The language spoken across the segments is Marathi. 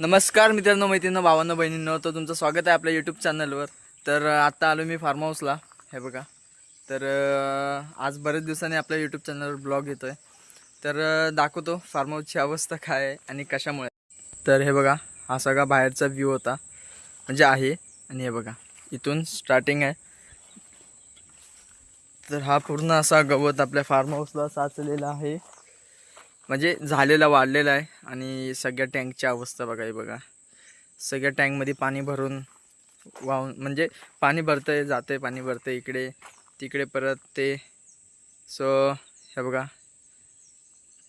नमस्कार मित्रांनो मैत्रिणी भावांना बहिणींनो. तर तुमचं स्वागत आहे आपल्या यूट्यूब चॅनलवर तर आत्ता आलो मी फार्म हाऊसला हे बघा. तर आज बरेच दिवसांनी आपल्या यूट्यूब चॅनलवर ब्लॉग येतोय. तर दाखवतो फार्म हाऊसची अवस्था काय आहे आणि कशामुळे. तर हे बघा. हा सगळा बाहेरचा व्ह्यू होता. म्हणजे आहे. आणि हे बघा. इथून स्टार्टिंग आहे. तर हा पूर्ण असा गवत आपल्या फार्म हाऊसला साचलेला आहे. म्हणजे झालेला वाढलेला आहे आणि सगळ्या टँकची अवस्था बघा हे बघा. सगळ्या टँकमध्ये पाणी भरून वाहून म्हणजे पाणी भरतंय जातंय पाणी भरतंय इकडे तिकडे परत ते. सो हे बघा.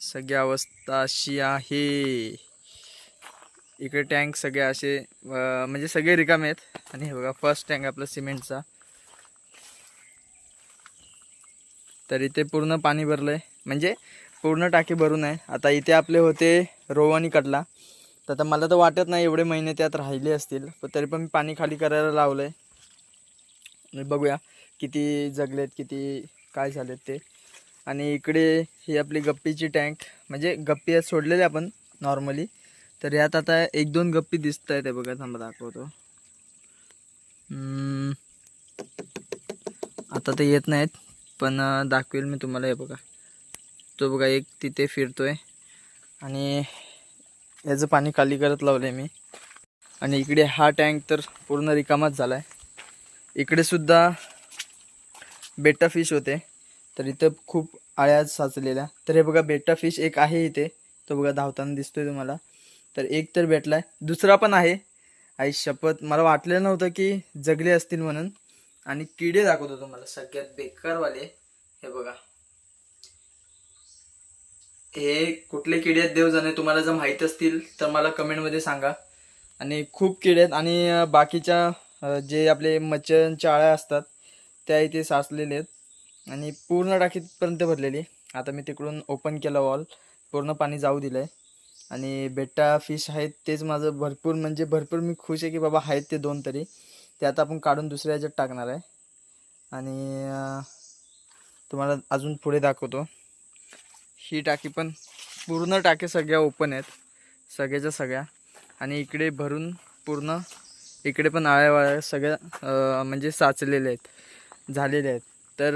सगळी अवस्था अशी आहे. इकडे टँक सगळे असे म्हणजे सगळे रिकामे आहेत. आणि हे बघा फर्स्ट टँक आपला सिमेंटचा. तर इथे पूर्ण पाणी भरलंय. म्हणजे पूर्ण टाकी भरून आहे. आता इथे आपले होते रोवानी कटला. तर आता मला तर वाटत नाही एवढे महिने त्यात राहिले असतील पण तरी पण मी पाणी खाली करायला लावलं आहे बघूया किती जगलेत किती काय झालेत ते. आणि इकडे ही आपली गप्पीची टँक म्हणजे गप्पी आहेत सोडलेले आपण नॉर्मली. तर यात आता एक दोन गप्पी दिसत आहेत हे बघा थांबा दाखवतो. आता ते येत नाहीत पण दाखवेल मी तुम्हाला हे बघा. तो बघा एक तिथे फिरतोय. आणि याचं पाणी खाली करत लावलं आहे मी. आणि इकडे हा टँक तर पूर्ण रिकामाच झाला आहे इकडे सुद्धा बेटा फिश होते. तर इथं खूप आळ्या साचलेल्या. तर हे बघा बेटा फिश एक आहे इथे. तो बघा धावताना दिसतोय तुम्हाला. तर एक तर भेटलाय. दुसरा पण आहे. आई शपथ. मला वाटलेलं नव्हतं की जगले असतील म्हणून. आणि किडे दाखवतो तुम्हाला सगळ्यात बेकारवाले. हे बघा. हे कुठले किडे आहेत देवजण तुम्हाला जर माहीत असतील तर मला कमेंटमध्ये सांगा. आणि खूप किडे आहेत आणि बाकीच्या जे आपले मच्छरांच्या आळ्या असतात त्या इथे साचलेले आहेत. आणि पूर्ण टाकीपर्यंत भरलेली. आता मी तिकडून ओपन केलं वॉल पूर्ण पाणी जाऊ दिलं आहे आणि बेटा फिश आहेत तेच माझं भरपूर. म्हणजे भरपूर मी खुश आहे की बाबा आहेत ते दोन तरी. ते आता आपण काढून दुसऱ्या ह्याच्यात टाकणार आहे. आणि तुम्हाला अजून पुढे दाखवतो. ही टाकी पण पूर्ण टाके सगळ्या ओपन आहेत. सगळ्याच्या सगळ्या. आणि इकडे भरून पूर्ण इकडे पण आळ्या वाळ्या सगळ्या म्हणजे साचलेल्या आहेत झालेल्या आहेत. तर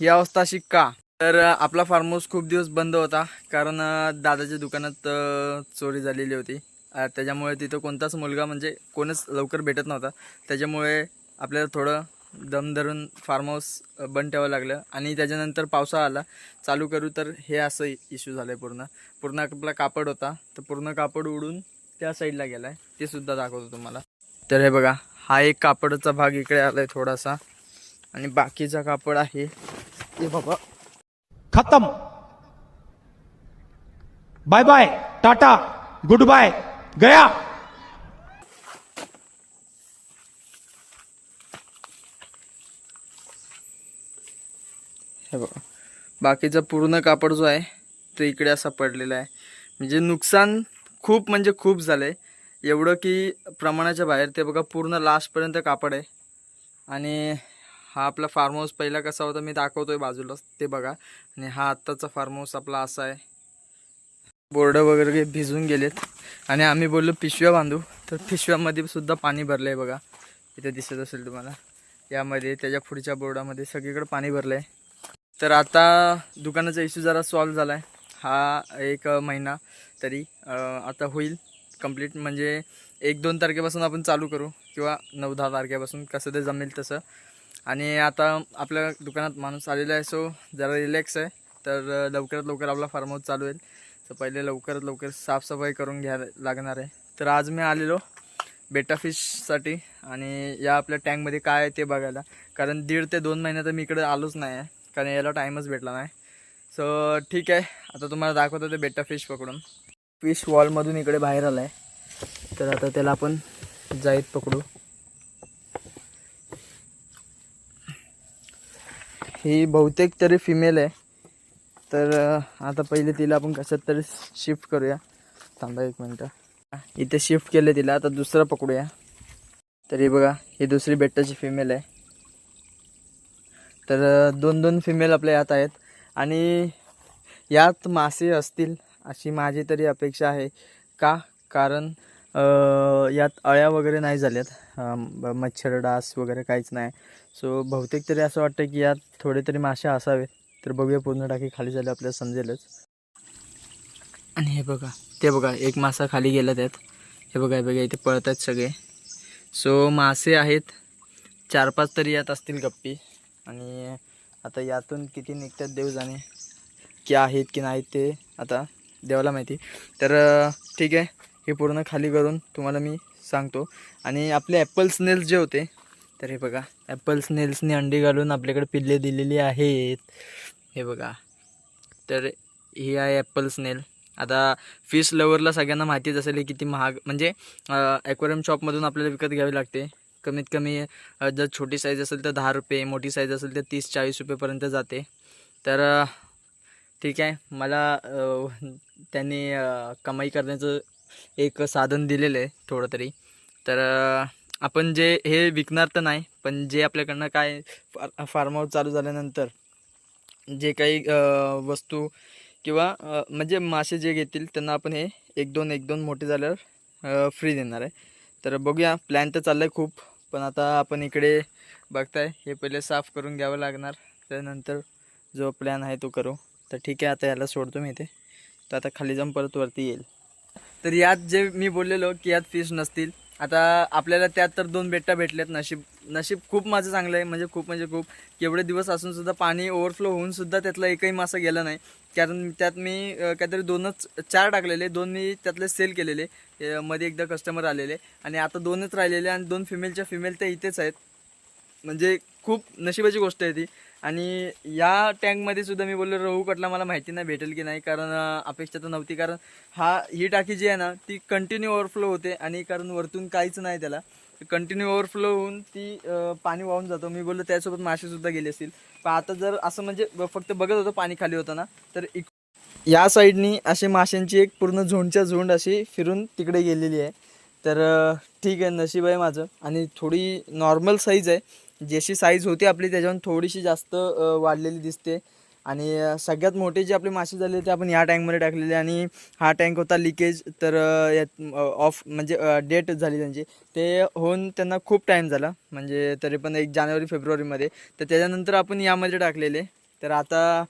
ही अवस्था अशी का? तर आपला फार्म हाऊस खूप दिवस बंद होता कारण दादाच्या दुकानात चोरी झालेली होती. त्याच्यामुळे तिथं कोणताच मुलगा म्हणजे कोणच लवकर भेटत नव्हता. त्याच्यामुळे आपल्याला थोडं दम धरून फार्म हाऊस बंद ठेवावं लागलं. आणि त्याच्यानंतर पावसाळा आला. चालू करू तर हे असं इश्यू झालं आहे पूर्ण. पूर्ण आपला कापड होता. तर पूर्ण कापड उडून त्या साईडला गेला आहे ते सुद्धा दाखवतो तुम्हाला. तर हे बघा हा एक कापडचा भाग इकडे आला आहे थोडासा. आणि बाकीचा कापड आहे. ते बाबा. खतम. Bye bye tata good bye गया. हे बघा. बाकीचा पूर्ण कापड जो आहे तो इकडे असा पडलेला आहे. म्हणजे नुकसान खूप म्हणजे खूप झालं आहे एवढं की प्रमाणाच्या बाहेर ते बघा पूर्ण लास्टपर्यंत कापड आहे. आणि हा आपला फार्म हाऊस पहिला कसा होता मी दाखवतो आहे बाजूला ते बघा. आणि हा आत्ताचा फार्म हाऊस आपला असा आहे. बोर्ड वगैरे भिजून गेलेत. आणि आम्ही बोललो पिशव्या बांधू. तर पिशव्यामध्ये सुद्धा पाणी भरलं आहे बघा. इथे दिसत असेल तुम्हाला. यामध्ये त्याच्या पुढच्या बोर्डामध्ये सगळीकडे पाणी भरलं आहे तर आता दुकानाचा इश्यू जरा सॉल्व झाला आहे हा एक महिना तरी आता होईल कंप्लीट म्हणजे एक दोन तारखेपासून आपण चालू करू किंवा नऊ दहा तारखेपासून कसं ते जमेल तसं. आणि आता आपल्या दुकानात माणूस आलेला आहे सो जरा रिलॅक्स आहे. तर लवकरात लवकर आपला फार्म हाऊस चालू होईल. तर पहिले लवकरात लवकर साफसफाई करून घ्या लागणार आहे. तर आज मी आलेलो बेटा फिशसाठी आणि या आपल्या टँकमध्ये काय आहे ते बघायला. कारण दीड ते दोन महिन्यात मी इकडे आलोच नाही आहे. कारण याला टाईमच भेटला नाही. सो ठीक आहे. आता तुम्हाला दाखवतो ते बेटा फिश पकडून. फिश वॉलमधून इकडे बाहेर आला आहे तर आता त्याला आपण जाईत पकडू. ही बहुतेक तरी फिमेल आहे. तर आता पहिले तिला आपण कशात तरी शिफ्ट करूया. थांबा एक मिनटं. इथे शिफ्ट केलं तिला. आता दुसरं पकडूया. तरी बघा ही दुसरी बेटाची फिमेल आहे. तर दोन दोन फिमेल आपल्या यात आहेत. आणि यात मासे असतील अशी माझी तरी अपेक्षा आहे का? कारण यात अळ्या वगैरे नाही झाल्यात. मच्छर डास वगैरे काहीच नाही. सो बहुतेक तरी असं वाटतं की यात थोडे तरी मासे असावेत. तर बघूया पूर्ण टाकी खाली झाले आपल्याला समजेलच. आणि हे बघा ते बघा एक मासा खाली गेला त्यात. हे बघा हे बघा इथे पळत आहेत सगळे. सो मासे आहेत चार पाच तरी यात असतील गप्पी. आणि आता यातून किती निघतात देव जाणे? की आहेत की नाहीत ते आता देवाला माहिती. तर ठीक आहे. हे पूर्ण खाली करून तुम्हाला मी सांगतो. आणि आपले ॲपल स्नेल्स जे होते तर हे बघा. ॲपल स्नेल्सने अंडी घालून आपल्याकडे पिल्ले दिलेली आहेत. हे बघा. तर ही आहे ॲपल स्नेल आता फिश लवरला सगळ्यांना माहितीच असेल हे किती महाग म्हणजे ॲक्वेरियम शॉपमधून आपल्याला विकत घ्यावी लागते. कमीत कमी जर छोटी साईज असेल तर दहा रुपये मोठी साईज असेल तर तीस चाळीस रुपयेपर्यंत जाते. तर ठीक आहे. मला त्यांनी कमाई करण्याचं एक साधन दिलेलं आहे थोडं तरी. तर आपण जे हे विकणार तर नाही पण जे आपल्याकडनं काय फार फार्म हाऊस चालू झाल्यानंतर जे काही वस्तू किंवा म्हणजे मासे जे घेतील त्यांना आपण हे एक दोन एक दोन मोठे झाल्यावर फ्री देणार आहे. तर बघूया प्लॅन तर चाललं आहे खूप. पण आता आपण इकडे बघताय हे पहिले साफ करून घ्यावं लागणार. त्यानंतर जो प्लॅन आहे तो करू. तर ठीक आहे आता याला सोडतो मी इथे. तर आता खाली जाऊन परत वरती येईल. तर यात जे मी बोललेलो की यात फिश नसतील. आता आपल्याला त्यात तर दोन बेटा भेटलेत नशीब नशीब खूप माझं चांगलं आहे म्हणजे खूप म्हणजे खूप. एवढे दिवस असून सुद्धा पाणी ओव्हरफ्लो होऊन सुद्धा त्यातला एकही मासा गेला नाही. कारण त्यात मी काहीतरी दोनच चार टाकलेले दोन मी त्यातले सेल केलेले मध्ये एकदा कस्टमर आलेले. आणि आता दोनच राहिलेले आणि दोन फिमेलच्या फिमेल तर इथेच आहेत. म्हणजे खूप नशिबाची गोष्ट आहे ती. आणि या टँकमध्ये सुद्धा मी बोललो रहू कटला मला माहिती नाही भेटेल की नाही कारण अपेक्षा तर नव्हती. कारण हा ही टाकी जी आहे ना ती कंटिन्यू ओव्हरफ्लो होते आणि कारण वरतून काहीच नाही त्याला. कंटिन्यू ओव्हरफ्लो होऊन ती पाणी वाहून जातो. मी बोललो त्यासोबत मासेसुद्धा गेले असतील. पण आता जर असं म्हणजे ब- फक्त बघत होतो पाणी खाली होतं ना तर इक- या साईडनी असे माशांची एक पूर्ण झोंडच्या झोंड अशी फिरून तिकडे गेलेली आहे. तर ठीक आहे नशीब आहे माझं. आणि थोडी नॉर्मल साईज आहे. जशी साईज होती आपली त्याच्याहून थोडीशी जास्त वाढलेली दिसते. आणि सगळ्यात मोठे जे आपले मासे झाले ते आपण या टँकमध्ये टाकलेले आणि हा टँक होता लिकेज तर यात ऑफ म्हणजे डेट झाली त्यांची. ते होऊन त्यांना खूप टाईम झाला. म्हणजे तरी पण एक जानेवारी फेब्रुवारीमध्ये. तर त्याच्यानंतर आपण यामध्ये टाकलेले. तर आता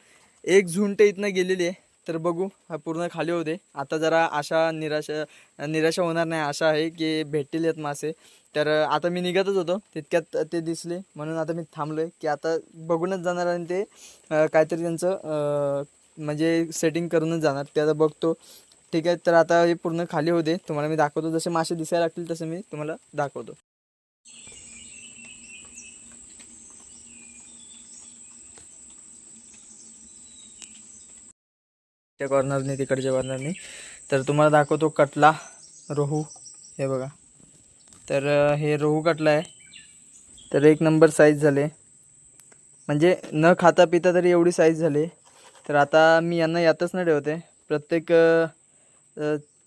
एक झुंट इथनं गेलेली आहे. तर बघू हा पूर्ण खाली होते आता जरा आशा निराशा निराशा होणार नाही. आशा आहे की भेटतील आहेत मासे. तर आता मी निघतच होतो. तितक्यात ते दिसले. म्हणून आता मी थांबलो आहे की आता बघूनच जाणार आणि ते काहीतरी त्यांचं म्हणजे सेटिंग करूनच जाणार. ते आता बघतो. ठीक आहे तर आता हे पूर्ण खाली होते तुम्हाला मी दाखवतो. जसे मासे दिसायला लागतील तसे मी तुम्हाला दाखवतो. त्या कॉर्नरने तिकडच्या कॉर्नरने तर तुम्हाला दाखवतो कटला रोहू. हे बघा. तर हे रोहू कटला आहे. तर एक नंबर साईज झाले. म्हणजे न खाता पिता तरी एवढी साईज झाली. तर आता मी यांना यातच न ठेवते. प्रत्येक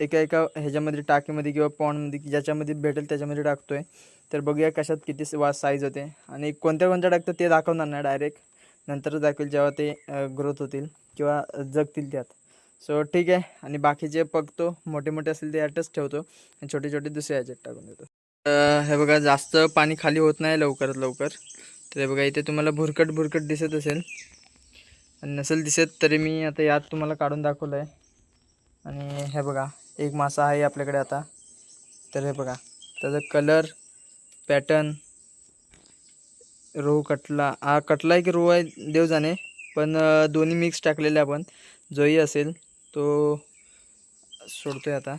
एका एका ह्याच्यामध्ये टाकीमध्ये किंवा पॉन्डमध्ये ज्याच्यामध्ये भेटेल त्याच्यामध्ये टाकतो आहे तर बघूया कशात किती वा साईज होते. आणि कोणत्या कोणत्या टाकतं ते दाखवणार नाही डायरेक्ट नंतरच दाखवेल जेव्हा ते ग्रोथ होतील किंवा जगतील त्यात. सो ठीक आहे. आणि बाकीचे बघतो मोठे मोठे असतील ते यातच ठेवतो. आणि छोटे छोटे दुसऱ्या याच्यात टाकून देतो. हे बघा जास्त पाणी खाली होत नाही लवकरात लवकर. तर हे बघा इथे तुम्हाला भुरकट भुरकट दिसत असेल. आणि नसेल दिसत तरी मी आता यात तुम्हाला काढून दाखवलं आहे आणि हे बघा एक मासा आहे आपल्याकडे आता. तर हे बघा त्याचा कलर पॅटर्न रोहू कटला. हा कटला आहे की रोहू आहे देव जाणे पण दोन्ही मिक्स टाकलेले आपण. जोही असेल. तो सोडतो आहे आता.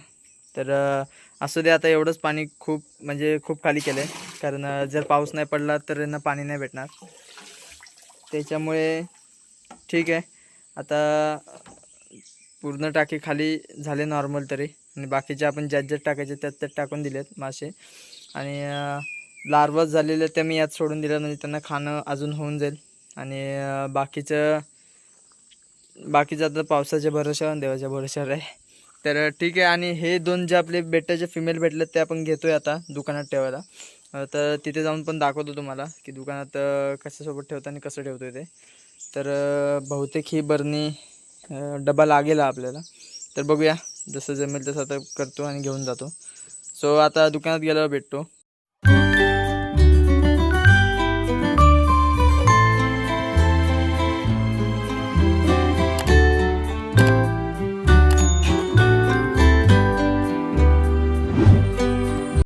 तर असू दे आता एवढंच पाणी खूप म्हणजे खूप खाली केलं आहे कारण जर पाऊस नाही पडला तर यांना पाणी नाही भेटणार. त्याच्यामुळे ठीक आहे. आता पूर्ण टाके खाली झाले नॉर्मल तरी. आणि बाकीचे आपण ज्यात ज्यात टाकायचे त्यात त्यात टाकून दिलेत मासे. आणि लार्वस झालेले ते मी यात सोडून दिलं म्हणजे त्यांना खाणं अजून होऊन जाईल. आणि बाकीचं बाकीचं आता पावसाच्या भरोशावर आणि देवाच्या भरोशावर आहे. तर ठीक आहे आणि हे दोन जे आपले बेटाचे फिमेल भेटले ते आपण घेतोय आता दुकानात ठेवायला. तर तिथे जाऊन पण दाखवतो तुम्हाला की दुकानात कशासोबत ठेवतं आणि कसं ठेवतो ते. तर बहुतेक ही बरणी डबा लागेल हा आपल्याला. तर बघूया जसं जमेल तसं आता करतो आणि घेऊन जातो. सो आता दुकानात गेल्यावर भेटतो.